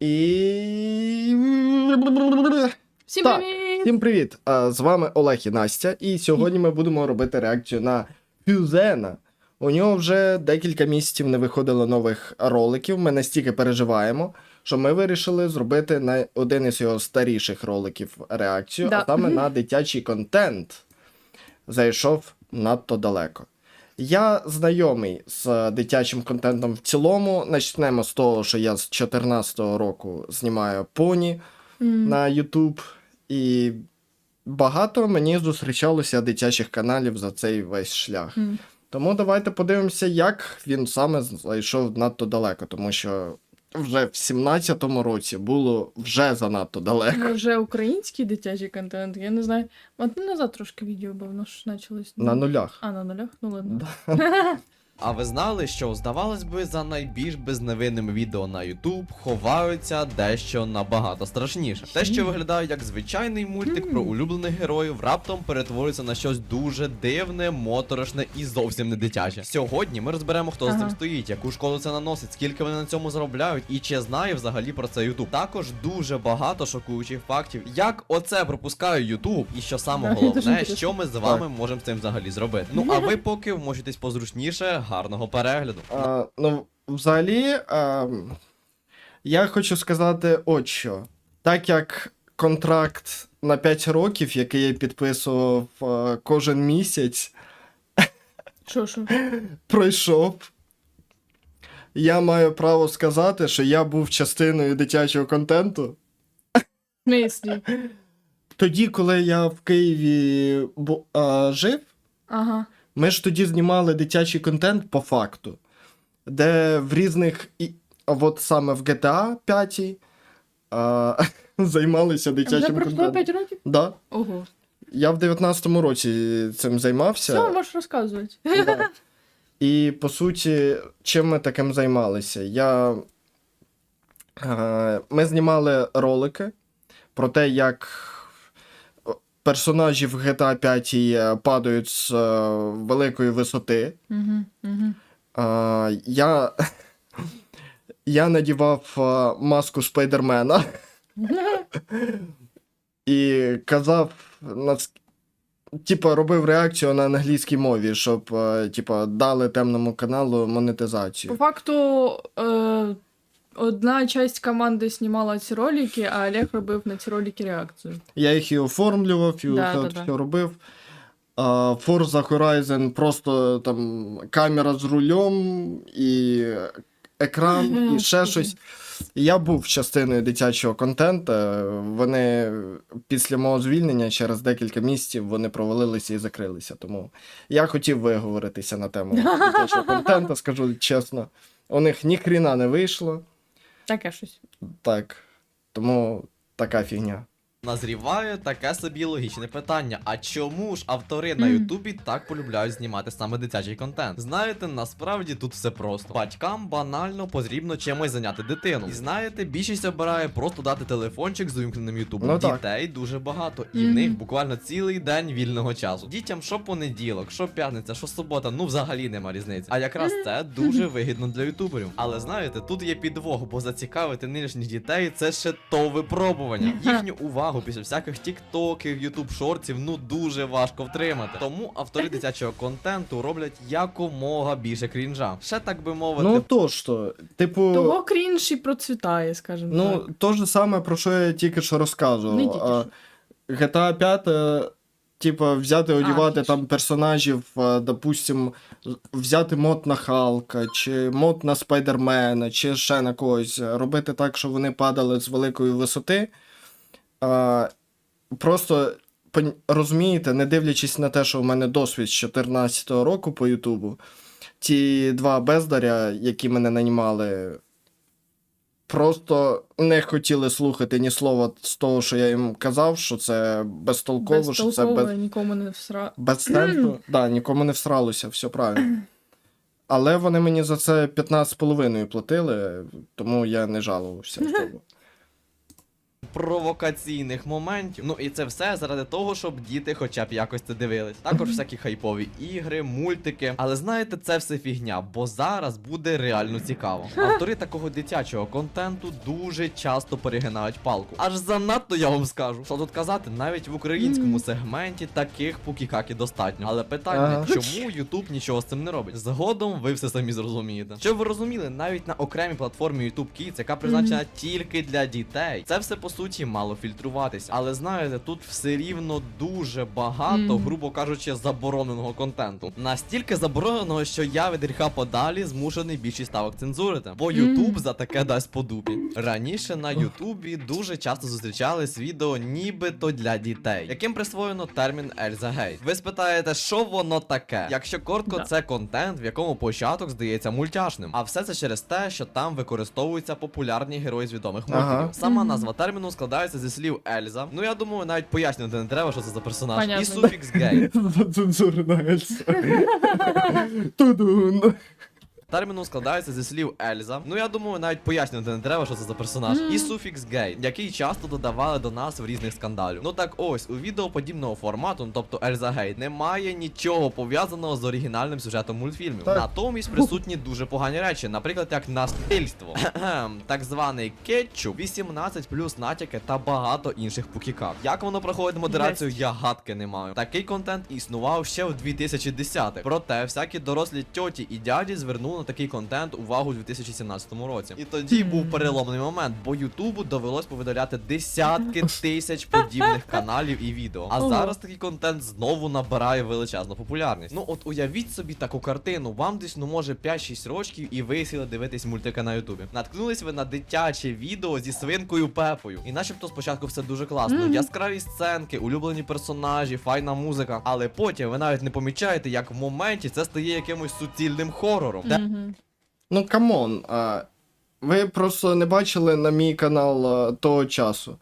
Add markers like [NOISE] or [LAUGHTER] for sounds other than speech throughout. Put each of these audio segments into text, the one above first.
І. Всім Так. привіт! Всім привіт! З вами Олег і Настя, і сьогодні ми будемо робити реакцію на Фюзена. У нього вже декілька місяців не виходило нових роликів. Ми настільки переживаємо, що ми вирішили зробити на один із його старіших роликів реакцію, Да. а саме на дитячий контент. Зайшов надто далеко. Я знайомий з дитячим контентом в цілому. Начнемо з того, що я з 2014 року знімаю поні mm. на YouTube, і багато мені зустрічалося дитячих каналів за цей весь шлях. Mm. Тому давайте подивимося, як він саме зайшов надто далеко, тому що вже в 17-му році було вже занадто далеко. Вже український дитячий контент, я не знаю. От ну, назад трошки відео, бо воно ж почалось. На нулях. А, на нулях? Ну ладно. [LAUGHS] А ви знали, що здавалось би, за найбільш безневинним відео на YouTube ховаються дещо набагато страшніше. Те, що виглядає як звичайний мультик про улюблених героїв, раптом перетворюється на щось дуже дивне, моторошне і зовсім не дитяче. Сьогодні ми розберемо, хто за цим стоїть, яку школу це наносить, скільки вони на цьому заробляють, і чи знає взагалі про це YouTube. Також дуже багато шокуючих фактів, як оце пропускає YouTube, і що саме головне, що ми з вами можемо з цим взагалі зробити. Ну а ви [LAUGHS] поки вмочитесь позручніше, гарного перегляду. А, ну, взагалі, а, я хочу сказати от що. Так як контракт на 5 років, який я підписував а, кожен місяць, Що, що? [LAUGHS] пройшов. Я маю право сказати, що я був частиною дитячого контенту. В смислі? Тоді, коли я в Києві бу- а, жив, Ага. Ми ж тоді знімали дитячий контент по факту, де в різних, і, от саме в GTA 5 а, [LAUGHS] займалися Вже дитячим пройшло контентом. 5 років? Да. Ого. Я в 19-му році цим займався. Все, можеш розказувати. Да. І по суті, чим ми таким займалися? Я... е, Ми знімали ролики про те, як персонажі в GTA 5 е, падають з е, великої висоти. Угу, угу. Е, Я, [LAUGHS] я надівав маску спайдермена [LAUGHS] і казав, типа, робив реакцію на англійській мові, щоб типа, дали темному каналу монетизацію. По факту, е, одна часть команди знімала ці ролики, а Олег робив на ці ролики реакцію. Я їх і оформлював, і Да, це да, от да. все робив. А, Forza Horizon просто там камера з рулем і екран, [LAUGHS] і ще щось. Я був частиною дитячого контенту. Вони після мого звільнення через декілька місяців вони провалилися і закрилися. Тому я хотів виговоритися на тему [LAUGHS] дитячого контенту, скажу чесно. У них ні хріна не вийшло. Таке щось. Так. Тому така фігня. Назріває таке собі логічне питання: а чому ж автори на Ютубі так полюбляють знімати саме дитячий контент? Знаєте, насправді тут все просто. Батькам банально потрібно чимось зайняти дитину. І знаєте, більшість обирає просто дати телефончик з увімкненим Ютубом. Ну так. Дітей дуже багато, і в них буквально цілий день вільного часу. Дітям що понеділок, що п'ятниця, що субота, ну взагалі нема різниці. А якраз це дуже вигідно для ютуберів. Але знаєте, тут є підвох, бо зацікавити нинішніх дітей це ще то випробування. Їхню увагу після всяких тіктоків, ютуб шортів, ну дуже важко втримати. Тому автори дитячого контенту роблять якомога більше крінжа. Ще так би мовити, Ну то то. Типу. Того крінж і процвітає, скажімо Ну, так. то ж саме, про що я тільки що розказував. Не тільки А, що. GTA 5, типу, взяти, одягати більше. там персонажів, допустим, взяти мод на Халка, чи мод на Спайдермена, чи ще на когось, робити так, щоб вони падали з великої висоти. А, просто розумієте, не дивлячись на те, що в мене досвід з 14-го року по Ютубу, ті два бездаря, які мене нанімали, просто не хотіли слухати ні слова з того, що я їм казав, що це безтолково, що це Безтолково, без, нікому не всра. без сенсу. [CLEARS THROAT] да, нікому не всралося, все правильно. Але вони мені за це 15,5 платили, тому я не жалувався. [CLEARS THROAT] провокаційних моментів. Ну і це все заради того, щоб діти хоча б якось це дивились. Також всякі хайпові ігри, мультики. Але знаєте, це все фігня, бо зараз буде реально цікаво. Автори такого дитячого контенту дуже часто перегинають палку. Аж занадто я вам скажу. Що тут казати, навіть в українському сегменті таких пукікакі достатньо. Але питання, чому YouTube нічого з цим не робить? Згодом ви все самі зрозумієте. Щоб ви розуміли, навіть на окремій платформі YouTube Kids, яка призначена тільки для дітей, це все по суті мало фільтруватись. Але знаєте, тут все рівно дуже багато, Мгм. грубо кажучи, забороненого контенту. Настільки забороненого, що я від гріха подалі змушений більшість ставок цензурити. Бо Мгм. YouTube за таке дасть по дупі. Раніше на Ютубі дуже часто зустрічались відео нібито для дітей, яким присвоєно термін Ельза Гейт. Ви спитаєте, що воно таке? Якщо коротко, Да. це контент, в якому початок здається мультяшним. А все це через те, що там використовуються популярні герої з відомих Ага. мультиків. Сама назва терміну складається зі слів Ельза. Ну я думаю, навіть пояснювати не треба, що це за персонаж. Понятно. І суфікс гей. [LAUGHS] Цензурна Ельса. [LAUGHS] Тудун. Терміну складається зі слів Ельза. Ну я думаю, навіть пояснювати не треба, що це за персонаж. Мгм. І суфікс гей, який часто додавали до нас в різних скандалів. Ну так ось, у відео подібного формату, ну, тобто Ельза Гей, немає нічого пов'язаного з оригінальним сюжетом мультфільмів. Так. Натомість присутні дуже погані речі, наприклад, як насильство, так званий кетчуп, 18 плюс натяки та багато інших пукікав. Як воно проходить модерацію, я гадки не маю. Такий контент існував ще в 2010-х. Проте всякі дорослі тьоті і дяді звернули на такий контент увагу у 2017 році. І тоді був переломний момент, бо Ютубу довелось повидаляти десятки тисяч подібних [LAUGHS] каналів і відео. А зараз такий контент знову набирає величезну популярність. Ну от уявіть собі таку картину. Вам десь ну може 5-6 років, і ви сіли дивитись мультики на Ютубі. Наткнулись ви на дитяче відео зі свинкою Пепою. І начебто спочатку все дуже класно. Яскраві сценки, улюблені персонажі, файна музика. Але потім ви навіть не помічаєте, як в моменті це стає якимось суцільним хорором. Де Ну камон. а, Ви просто не бачили на мій канал а, того часу.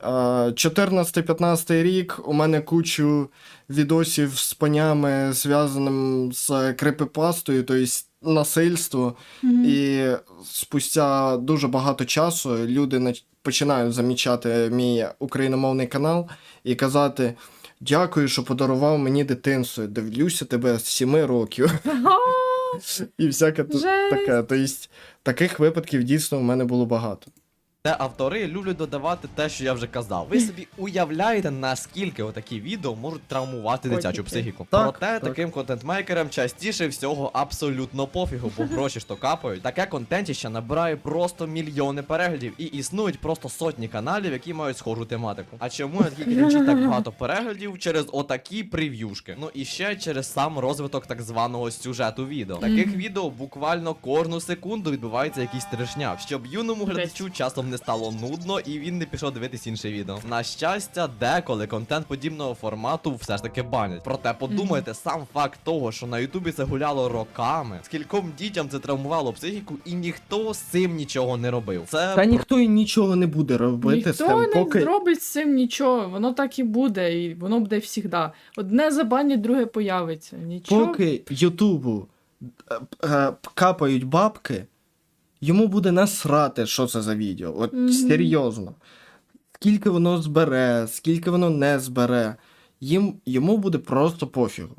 14-15 рік у мене кучу відосів з понями, зв'язаним з крипипастою, тобто насильство. Мгм. І спустя дуже багато часу люди починають замічати мій україномовний канал і казати: Дякую, що подарував мені дитинство. Дивлюся тебе з 7 років. І всяке тут Жесть. таке. Тобто, таких випадків дійсно в мене було багато. Де автори люблять додавати те, що я вже казав. Ви собі уявляєте, наскільки отакі відео можуть травмувати дитячу психіку. Так, Проте так. таким контент-мейкерам частіше всього абсолютно пофігу, бо гроші ж то капають. Таке контентіще набирає просто мільйони переглядів і існують просто сотні каналів, які мають схожу тематику. А чому на такій крінжі так багато переглядів? Через отакі прев'юшки. Ну і ще через сам розвиток так званого сюжету відео. Таких відео буквально кожну секунду відбувається якийсь трешняк, щоб юному глядачу часом не стало нудно і він не пішов дивитись інше відео. На щастя, деколи контент подібного формату все ж таки банять. Проте подумайте, сам факт того, що на Ютубі це гуляло роками, скільком дітям це травмувало психіку, і ніхто з цим нічого не робив. Це Та ніхто і нічого не буде робити з Ніхто тим, не поки. зробить з цим нічого, воно так і буде, і воно буде завжди. Одне забанять, друге появиться. Нічого. Поки Ютубу е, е, капають бабки, йому буде насрати, що це за відео. От Мгм. серйозно. Скільки воно збере, скільки воно не збере, їм, йому буде просто пофігу.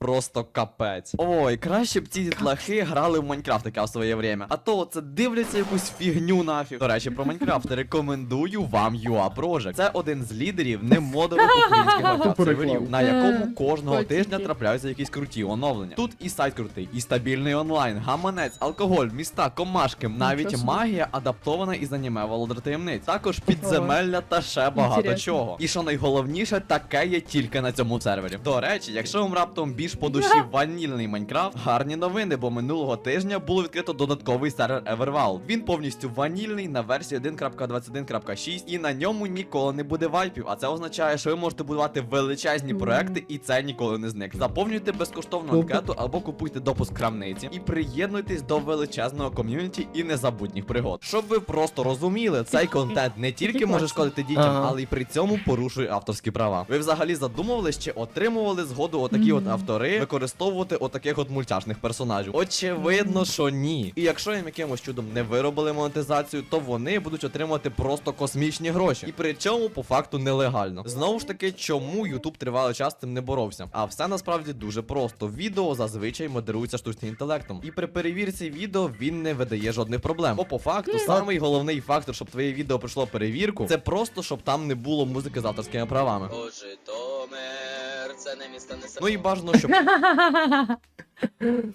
Просто капець. Ой, краще б ці дітлахи грали в Майнкрафт таке в своє время. А то це дивляться якусь фігню нафіг. До речі, про Майнкрафт рекомендую вам UA Project. Це один з лідерів немодових українських Майнкрафт серверів, на якому кожного тижня трапляються якісь круті оновлення. Тут і сайт крутий, і стабільний онлайн, гаманець, алкоголь, міста, комашки, навіть магія адаптована із аніме Володар таємниць. Також підземелля та ще багато чого. І що найголовніше, таке є тільки на цьому сервері. До речі, якщо вам раптом більш по душі [LAUGHS] ванільний Майнкрафт, гарні новини, бо минулого тижня було відкрито додатковий сервер Everwild. Він повністю ванільний на версії 1.21.6 і на ньому ніколи не буде вайпів. А це означає, що ви можете будувати величезні проекти, і це ніколи не зникне. Заповнюйте безкоштовну анкету або купуйте допуск крамниці і приєднуйтесь до величезного ком'юніті і незабутніх пригод. Щоб ви просто розуміли, цей [LAUGHS] контент не тільки може шкодити дітям, але й при цьому порушує авторські права. Ви взагалі задумувались чи отримували згоду отакі от автори? Автори використовувати отаких от мультяшних персонажів? Очевидно, що ні. І якщо їм якимось чудом не виробили монетизацію, то вони будуть отримувати просто космічні гроші. І при цьому по факту нелегально. Знову ж таки, чому YouTube тривалий час цим не боровся? А все насправді дуже просто. Відео зазвичай модерується штучним інтелектом. І при перевірці відео він не видає жодних проблем. Бо по факту, самий головний фактор, щоб твоє відео пройшло перевірку, це просто щоб там не було музики з авторськими правами. О, Житомир, це не місто не. Ну і бажано, щоб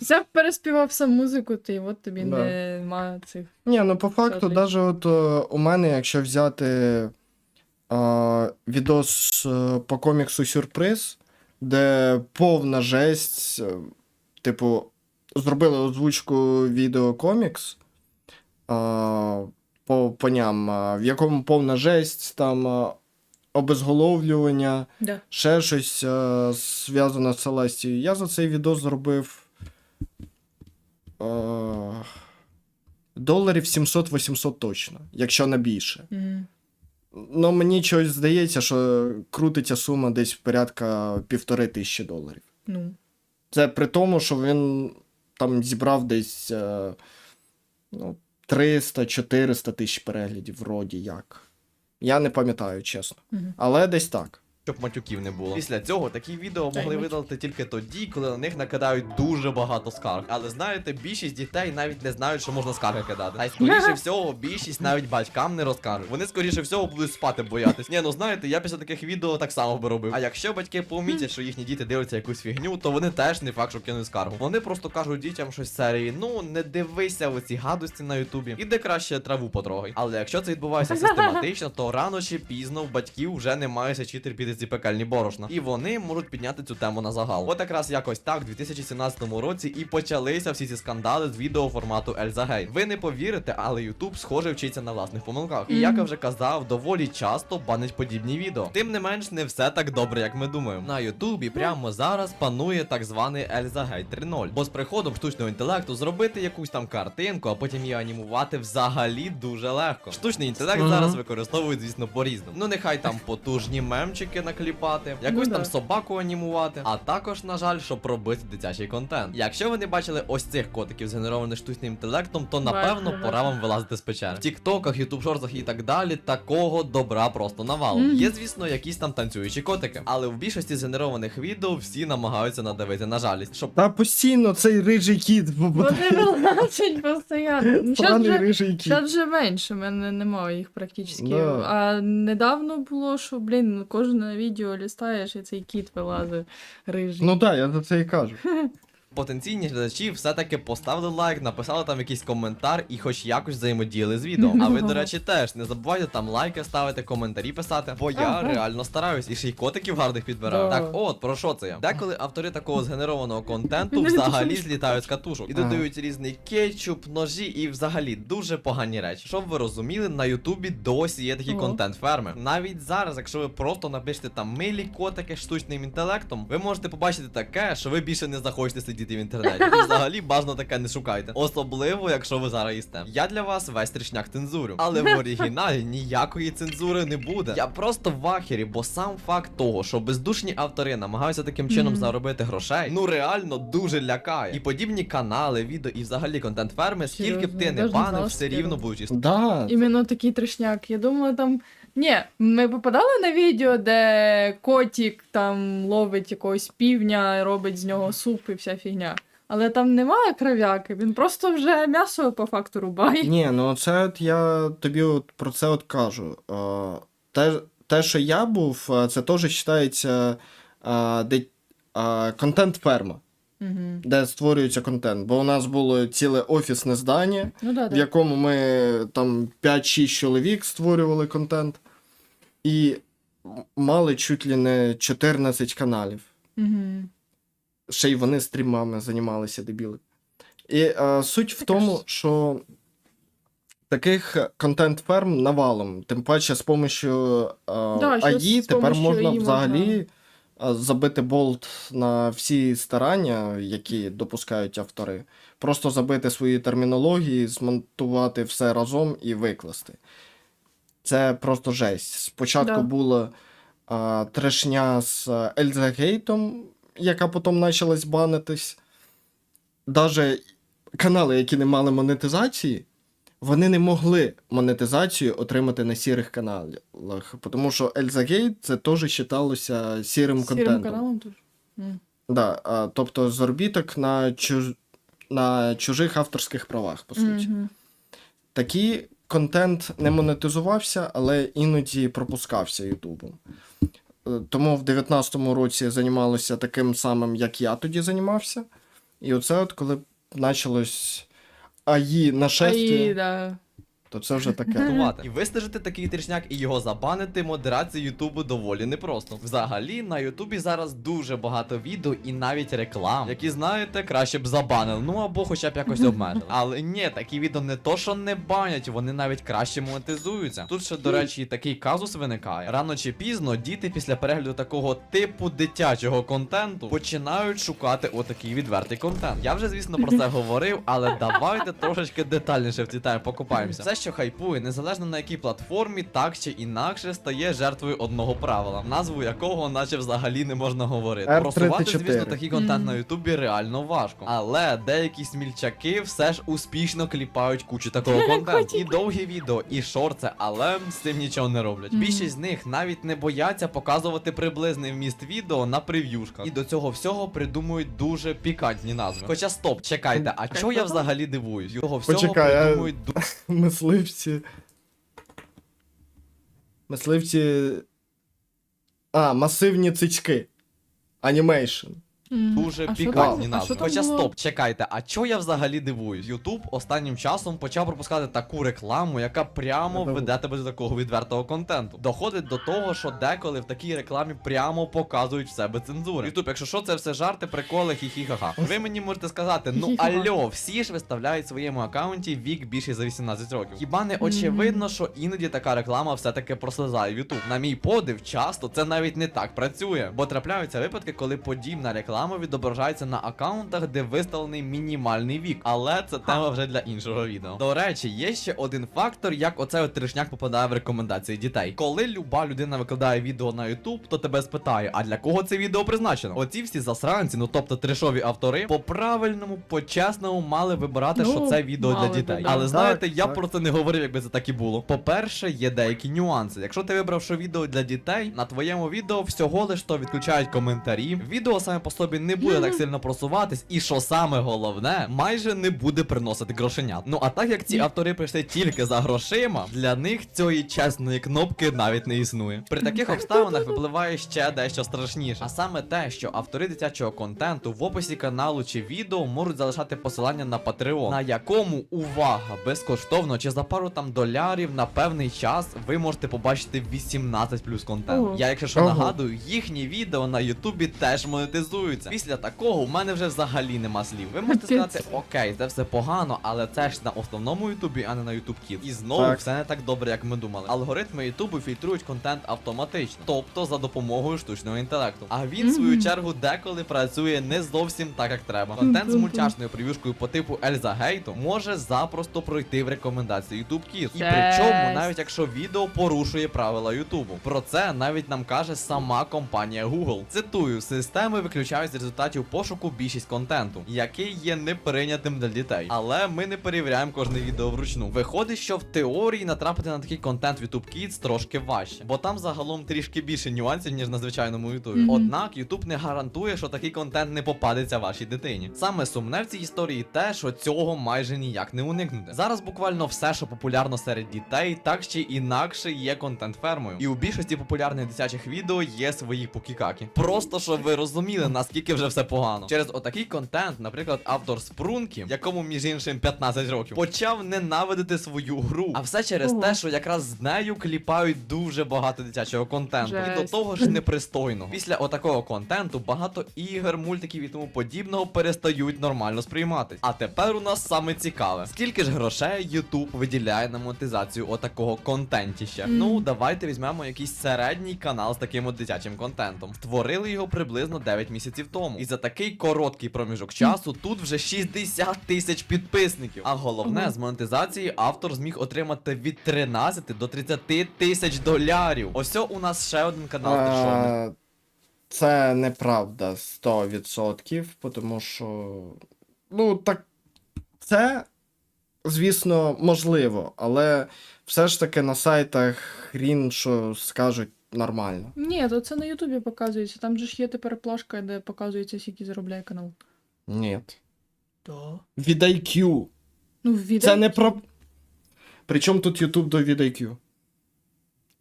Взяв переспівав сам музику, ти от тобі Да. нема цих. Ні, ну по факту, навіть от е, у мене, якщо взяти е, відос е, по коміксу Сюрприз, де повна жесть, е, типу, зробили озвучку відеокомікс е, по, по ням, е, в якому повна жесть, там е, обезголовлювання, Да. ще щось е, зв'язано з Селестією. Я за цей відос зробив е, доларів 700-800 точно, якщо не більше. Мгм. Ну, мені чогось здається, що крутиться сума десь порядка півтори тисячі доларів. Ну. Це при тому, що він там зібрав десь е, ну, 300-400 тисяч переглядів, вроді як. Я не пам'ятаю, чесно. Угу. Але десь так. Щоб матюків не було. Після цього такі відео могли видалити тільки тоді, коли на них накидають дуже багато скарг. Але знаєте, більшість дітей навіть не знають, що можна скарги кидати. А й скоріше [LAUGHS] всього, більшість навіть батькам не розкажуть. Вони скоріше всього будуть спати боятись. Ні, ну знаєте, я після таких відео так само би робив. А якщо батьки помітять, що їхні діти дивляться якусь фігню, то вони теж не факт, що кинуть скаргу. Вони просто кажуть дітям щось з серії: ну не дивися в ці гадості на Ютубі. Іди краще траву потрогай. Але якщо це відбувається [LAUGHS] систематично, то рано чи пізно в батьків вже немає сечі терпіти ці пекельні борошна. І вони можуть підняти цю тему на загал. От якраз якось так, в 2017 році і почалися всі ці скандали з відео формату Ельза Гей. Ви не повірите, але Ютуб схоже вчиться на власних помилках. І як я вже казав, доволі часто банить подібні відео. Тим не менш, не все так добре, як ми думаємо. На Ютубі прямо зараз панує так званий Ельза Гей 3.0. Бо з приходом штучного інтелекту зробити якусь там картинку, а потім її анімувати взагалі дуже легко. Штучний інтелект зараз використовують, звісно, по-різному. Ну нехай там потужні мемчики накліпати, якусь Ну там да. собаку анімувати, а також, на жаль, щоб робити дитячий контент. Якщо ви не бачили ось цих котиків, згенерованих штучним інтелектом, то напевно Бачу, пора вам вилазити з печери. В тіктоках, ютуб шортах і так далі, такого добра просто навалом. Мгм. Є, звісно, якісь там танцюючі котики, але в більшості згенерованих відео всі намагаються надавити на жалість, щоб Та постійно цей рижий кіт. Вони вилазять постійно. Зараз вже, менше, в мене немає їх практично. Да. А недавно було, що, блін, кожне відео лістаєш, і цей кіт вилазить рижий. Ну так, я за це і кажу. [LAUGHS] потенційні глядачі все-таки поставили лайк, написали там якийсь коментар і хоч якось взаємодіяли з відео. А ви, до [LAUGHS] речі, теж не забувайте там лайки ставити, коментарі писати, бо я Ага. реально стараюсь і ще й котиків гарних підбираю. Да. Так, от про що це я? Деколи автори такого згенерованого контенту [LAUGHS] взагалі злітають з катушок і Ага. додають різний кетчуп, ножі і взагалі дуже погані речі. Щоб ви розуміли, на Ютубі досі є такі Ого. контент-ферми. Навіть зараз, якщо ви просто напишете там милі котики штучним інтелектом, ви можете побачити таке, що ви більше не захочете сидіти в інтернеті. І взагалі бажано таке не шукайте. Особливо, якщо ви зараз їсте. Я для вас весь трішняк цензурю. Але в оригіналі ніякої цензури не буде. Я просто в ахері, бо сам факт того, що бездушні автори намагаються таким чином заробити грошей, ну реально дуже лякає. І подібні канали, відео і взагалі контент ферми, скільки б ти не банив, все рівно будуть існувати. Іменно такий трешняк. Я думала, там. Ні, ми попадали на відео, де котик там ловить якогось півня, робить з нього суп і вся фігня. Але там немає кров'яки, він просто вже м'ясо по факту рубає. Ні, ну це от я тобі от про це от кажу. Те, те що я був, це теж вважається де, е, контент-ферма, Угу. де створюється контент. Бо у нас було ціле офісне здання, Ну да, в якому ми там 5-6 чоловік створювали контент, і мали чуть ли не 14 каналів. Угу. ще й вони стрімами займалися дебіли. І е, суть в тому, що таких контент-ферм навалом, тим паче з помощью е, Да, АІ тепер можна взагалі е, забити болт на всі старання, які допускають автори. Просто забити свої термінології, змонтувати все разом і викласти. Це просто жесть. Спочатку Да. була а, трешня з Ельзагейтом, яка потім почалась банитись. Даже канали, які не мали монетизації, вони не могли монетизацію отримати на сірих каналах. Тому що Elzagate це теж вважалося сірим, Сірим контентом. каналом теж. Да, а, тобто заробіток на, чуж... на чужих авторських правах, по суті. Такий контент не монетизувався, але іноді пропускався Ютубом. Е, Тому в 19-му році займалося таким самим, як я тоді займався. І оце, от коли почалось АІ А АІ, да. То це вже таке. І вистежити такий трішняк і його забанити модерацію Ютубу доволі непросто. Взагалі на Ютубі зараз дуже багато відео і навіть реклам, які знаєте, краще б забанили, ну або хоча б якось обмежили. [LAUGHS] Але ні, такі відео не то, що не банять, вони навіть краще монетизуються. Тут ще, до речі, і такий казус виникає. Рано чи пізно діти після перегляду такого типу дитячого контенту починають шукати отакий відвертий контент. Я вже, звісно, про це [LAUGHS] говорив, але давайте трошечки детальніше в цій темі покопаємося. Що хайпує, незалежно на якій платформі, так чи інакше стає жертвою одного правила, назву якого, наче взагалі не можна говорити. R34. Просувати, звісно, такий контент Мгм. на Ютубі реально важко. Але деякі смільчаки все ж успішно кліпають кучу такого [LAUGHS] контенту. І довгі відео, і шорти, але з цим нічого не роблять. Мгм. Більшість з них навіть не бояться показувати приблизний вміст відео на прев'юшках. І до цього всього придумують дуже пікантні назви. Хоча стоп, чекайте, а чого я взагалі дивуюсь? Того всього Почекай, придумують ду- [LAUGHS] Мисливці. Мисливці. А, масивні цички. Анімейшн. Дуже А що пікантні а назви. що там Хоча було? стоп, чекайте, а чого я взагалі дивуюсь? Ютуб останнім часом почав пропускати таку рекламу, яка прямо веде тебе до такого відвертого контенту. Доходить до того, що деколи в такій рекламі прямо показують в себе цензури. Ютуб, якщо що, це все жарти, приколи, хі-хі-ха-ха. Ви мені можете сказати, ну альо, всі ж виставляють в своєму аккаунті вік більше за 18 років. Хіба не очевидно, що іноді така реклама все-таки прослизає в Ютуб? На мій подив, часто це навіть не так працює, бо трапляються випадки, коли подібна реклама відображається на аккаунтах, де виставлений мінімальний вік. Але це тема вже для іншого відео. До речі, є ще один фактор, як оцей от трешняк попадає в рекомендації дітей. Коли люба людина викладає відео на YouTube, то тебе спитає, а для кого це відео призначено? Оці всі засранці, ну тобто трешові автори, по правильному, по-чесному мали вибирати, Ну, що це відео для дітей. да. Але знаєте, Так, я так. про це не говорив, якби це так і було. По-перше, є деякі нюанси. Якщо ти вибрав, що відео для дітей, на твоєму відео всього лиш то відключають коментарі. Відео саме по собі не буде так сильно просуватись, і що саме головне, майже не буде приносити грошенят. Ну а так як ці автори прийшли тільки за грошима, для них цієї чесної кнопки навіть не існує. При таких обставинах випливає ще дещо страшніше. А саме те, що автори дитячого контенту в описі каналу чи відео можуть залишати посилання на Patreon, на якому увага безкоштовно чи за пару там долярів на певний час ви можете побачити 18 плюс контент. Я, якщо що нагадую, їхні відео на Ютубі теж монетизуються. Після такого у мене вже взагалі нема слів. Ви можете сказати, окей, це все погано, але це ж на основному Ютубі, а не на Ютуб Kids. І знову Так. все не так добре, як ми думали. Алгоритми Ютубу фільтрують контент автоматично, тобто за допомогою штучного інтелекту. А він, в свою чергу, деколи працює не зовсім так, як треба. Контент з мультяшною прев'юшкою по типу Ельза Гейту може запросто пройти в рекомендації YouTube Kids. І причому, навіть якщо відео порушує правила Ютубу. Про це навіть нам каже сама компанія Google. Цитую: системи виключають з результатів пошуку більшість контенту, який є неприйнятим для дітей. Але ми не перевіряємо кожне відео вручну. Виходить, що в теорії натрапити на такий контент в YouTube Kids трошки важче, бо там загалом трішки більше нюансів, ніж на звичайному Ютубі. Мгм. Однак YouTube не гарантує, що такий контент не попадеться вашій дитині. Саме сумне в цій історії те, що цього майже ніяк не уникнути. Зараз буквально все, що популярно серед дітей, так чи інакше є контент фермою. І у більшості популярних дитячих відео є свої покікаки. Просто щоб ви розуміли, наскільки вже все погано. Через отакий контент, наприклад, автор Спрункі, якому між іншим 15 років, почав ненавидити свою гру. А все через Ого. те, що якраз з нею кліпають дуже багато дитячого контенту. І до того ж непристойного. Після отакого контенту багато ігор, мультиків і тому подібного перестають нормально сприйматись. А тепер у нас саме цікаве. Скільки ж грошей YouTube виділяє на монетизацію отакого контентіща? Мгм. Ну, давайте візьмемо якийсь середній канал з таким от дитячим контентом. Створили його приблизно 9 місяців тому. І за такий короткий проміжок часу тут вже 60 тисяч підписників. А головне, з монетизації автор зміг отримати від 13 до 30 тисяч долярів. Ось у нас ще один канал. А, Це неправда 100%, тому що. Ну, так. Це, звісно, можливо, але все ж таки на сайтах хрін, що скажуть нормально. Ні, то це на Ютубі показується. Там же ж є тепер плашка, де показується, скільки заробляє канал. Ні. Да. Від IQ. Ну, в відео. Це не про. Причому тут YouTube до VidIQ?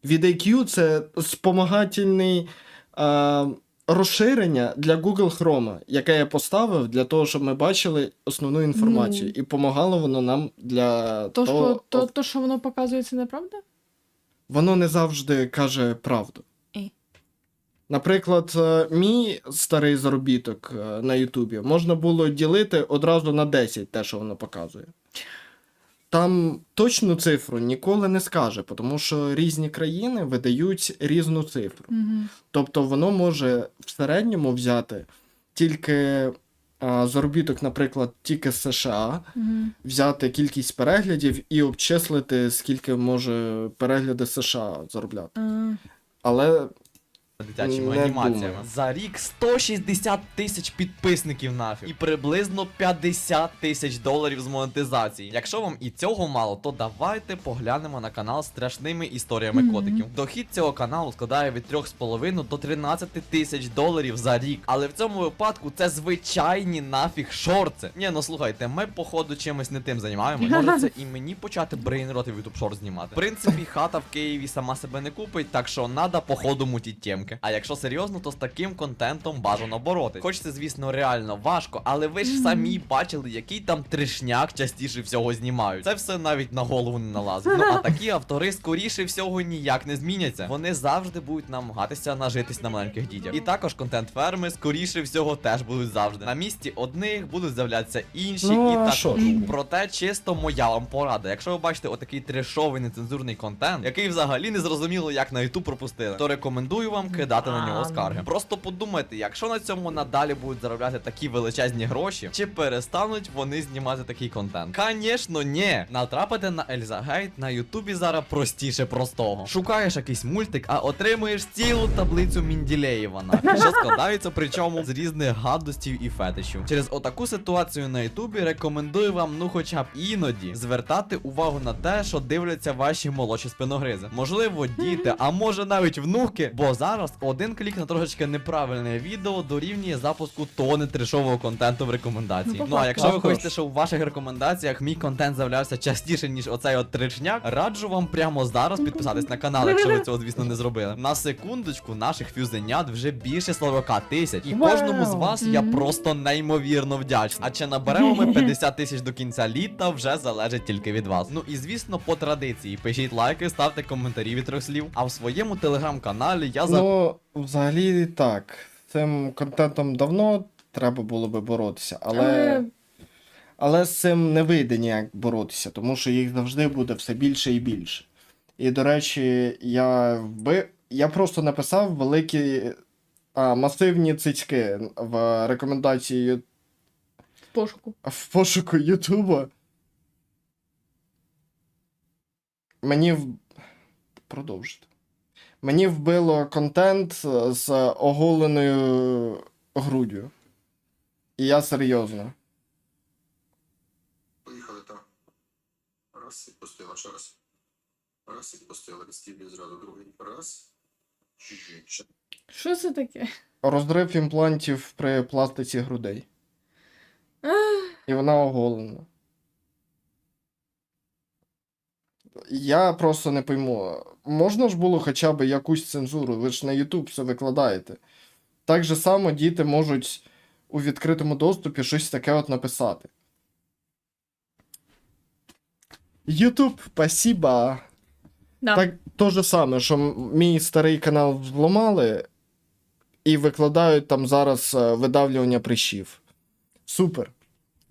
VidIQ це спомагательний е, розширення для Google Chrome, яке я поставив для того, щоб ми бачили основну інформацію. Ну. І помагало воно нам для То, того. що, то, то, що воно показує, це неправда? Воно не завжди каже правду. Наприклад, е, мій старий заробіток е, на Ютубі можна було ділити одразу на 10 те, що воно показує. Там точну цифру ніколи не скаже, тому що різні країни видають різну цифру. Угу. Тобто воно може в середньому взяти тільки заробіток, наприклад, тільки з США, Угу. взяти кількість переглядів і обчислити, скільки може перегляди США заробляти. А, Але дитячими Не анімаціями. думаю. За рік 160 тисяч підписників нафіг і приблизно 50 тисяч доларів з монетизації. Якщо вам і цього мало, то давайте поглянемо на канал з страшними історіями Мгм. котиків. Дохід цього каналу складає від 3,5 до 13 тисяч доларів за рік. Але в цьому випадку це звичайні нафіг шорти. Ні, ну слухайте, ми походу чимось не тим займаємось. [LAUGHS] Може це і мені почати брейнроти в YouTube Short знімати. В принципі, хата в Києві сама себе не купить, так що надо походу мутіть темки. А якщо серйозно, то з таким контентом бажано боротись. Хоч це, звісно, реально важко, але ви ж самі бачили, який там тришняк частіше всього знімають. Це все навіть на голову не налазить. Ну а [LAUGHS] такі автори скоріше всього ніяк не зміняться. Вони завжди будуть намагатися нажитись на маленьких дітях. І також контент ферми скоріше всього теж будуть завжди. На місці одних будуть з'являтися інші, Ну, і так що? Проте чисто моя вам порада. Якщо ви бачите отакий трешовий нецензурний контент, який взагалі не зрозуміло, як на YouTube пропустили, то рекомендую вам кидати на нього скарги. Просто подумайте, якщо на цьому надалі будуть заробляти такі величезні гроші, чи перестануть вони знімати такий контент? Звісно, ні. Натрапити на Ельза Гейт на Ютубі зараз простіше простого. Шукаєш якийсь мультик, а отримуєш цілу таблицю Мінділеєва, нафіг, що складається причому з різних гадостів і фетишів. Через отаку ситуацію на Ютубі рекомендую вам, ну хоча б іноді, звертати увагу на те, що дивляться ваші молодші спиногризи. Можливо, діти, а може навіть внуки, бо зараз один клік на трошечки неправильне відео дорівнює запуску тони трешового контенту в рекомендації. Ну, Ну а якщо ви хочете, щоб у ваших рекомендаціях мій контент з'являвся частіше, ніж оцей от тричняк, раджу вам прямо зараз підписатись на канал, якщо ви цього, звісно, не зробили. На секундочку, наших фюзенят вже більше 40 тисяч. І кожному з вас я просто неймовірно вдячний. А чи наберемо ми [LAUGHS] 50 тисяч до кінця літа, вже залежить тільки від вас. Ну і звісно, по традиції, пишіть лайки, ставте коментарі від трьох слів. А в своєму телеграм-каналі я за. Взагалі так. Цим контентом давно треба було би боротися, але, Але але з цим не вийде ніяк боротися, тому що їх завжди буде все більше і більше. І, до речі, я вби... я просто написав великі а, масивні цицьки в рекомендації в пошуку. в пошуку Ютуба. Мені в... продовжити. Мені вбило контент з оголеною груддю. І я серйозно. Поїхали так. Раз, відпустила, ще раз. Раз, відпустила, відстіблює зразу другий. Раз. Що це таке? Розрив імплантів при пластиці грудей. І вона оголена. Я просто не пойму. Можна ж було хоча б якусь цензуру, ви ж на YouTube все викладаєте. Так же само діти можуть у відкритому доступі щось таке от написати. YouTube, спасибо. Да. Так то же саме, що мій старий канал взломали і викладають там зараз е, видавлювання прищів. Супер.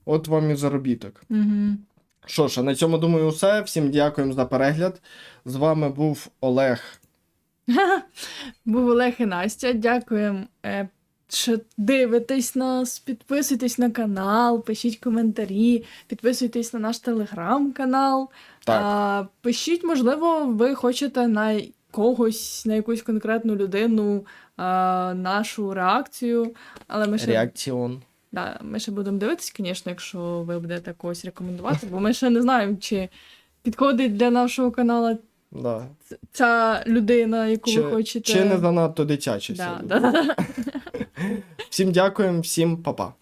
От вам і заробіток. Угу. Що ж, а на цьому думаю, все. Всім дякуємо за перегляд. З вами був Олег. [LAUGHS] Був Олег і Настя. Дякуємо, е, що дивитесь нас. Підписуйтесь на канал, пишіть коментарі, підписуйтесь на наш телеграм-канал. Так. Пишіть, можливо, ви хочете на когось, на якусь конкретну людину нашу реакцію. Але ми ще, Реакціон. Да, ми ще будемо дивитися, звісно, якщо ви будете когось рекомендувати, бо ми ще не знаємо, чи підходить для нашого каналу Да. ця людина, яку Чи, ви хочете. чи не занадто дитяча. да, да, да, [LAUGHS] да. Всім дякуємо, всім па-па.